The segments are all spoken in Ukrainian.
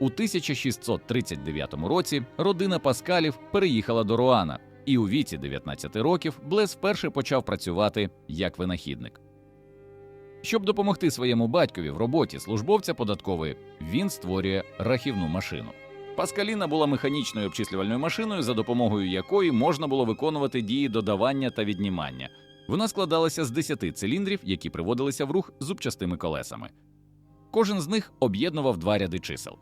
У 1639 році родина Паскалів переїхала до Руана, і у віці 19 років Блес вперше почав працювати як винахідник. Щоб допомогти своєму батькові в роботі службовця податкової, він створює рахівну машину. Паскаліна була механічною обчислювальною машиною, за допомогою якої можна було виконувати дії додавання та віднімання. Вона складалася з 10 циліндрів, які приводилися в рух зубчастими колесами. Кожен з них об'єднував два ряди чисел.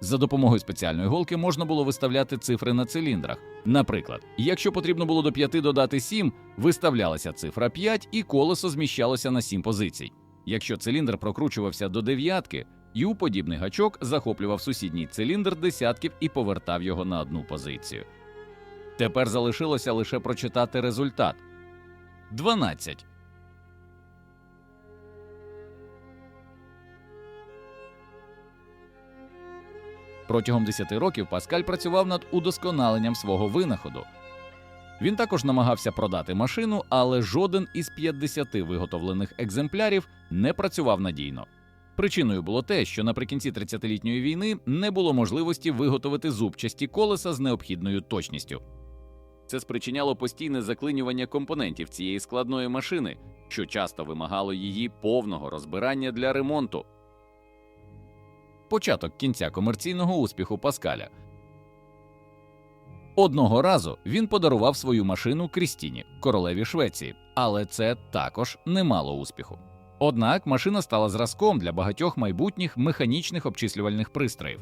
За допомогою спеціальної голки можна було виставляти цифри на циліндрах. Наприклад, якщо потрібно було до 5 додати 7, виставлялася цифра 5 і колесо зміщалося на 7 позицій. Якщо циліндр прокручувався до дев'ятки, ю подібний гачок захоплював сусідній циліндр десятків і повертав його на одну позицію. Тепер залишилося лише прочитати результат 12. Протягом 10 років Паскаль працював над удосконаленням свого винаходу. Він також намагався продати машину, але жоден із 50 виготовлених екземплярів не працював надійно. Причиною було те, що наприкінці 30-літньої війни не було можливості виготовити зубчасті колеса з необхідною точністю. Це спричиняло постійне заклинювання компонентів цієї складної машини, що часто вимагало її повного розбирання для ремонту. Початок кінця комерційного успіху Паскаля. Одного разу він подарував свою машину Крістіні, королеві Швеції, але це також не мало успіху. Однак машина стала зразком для багатьох майбутніх механічних обчислювальних пристроїв.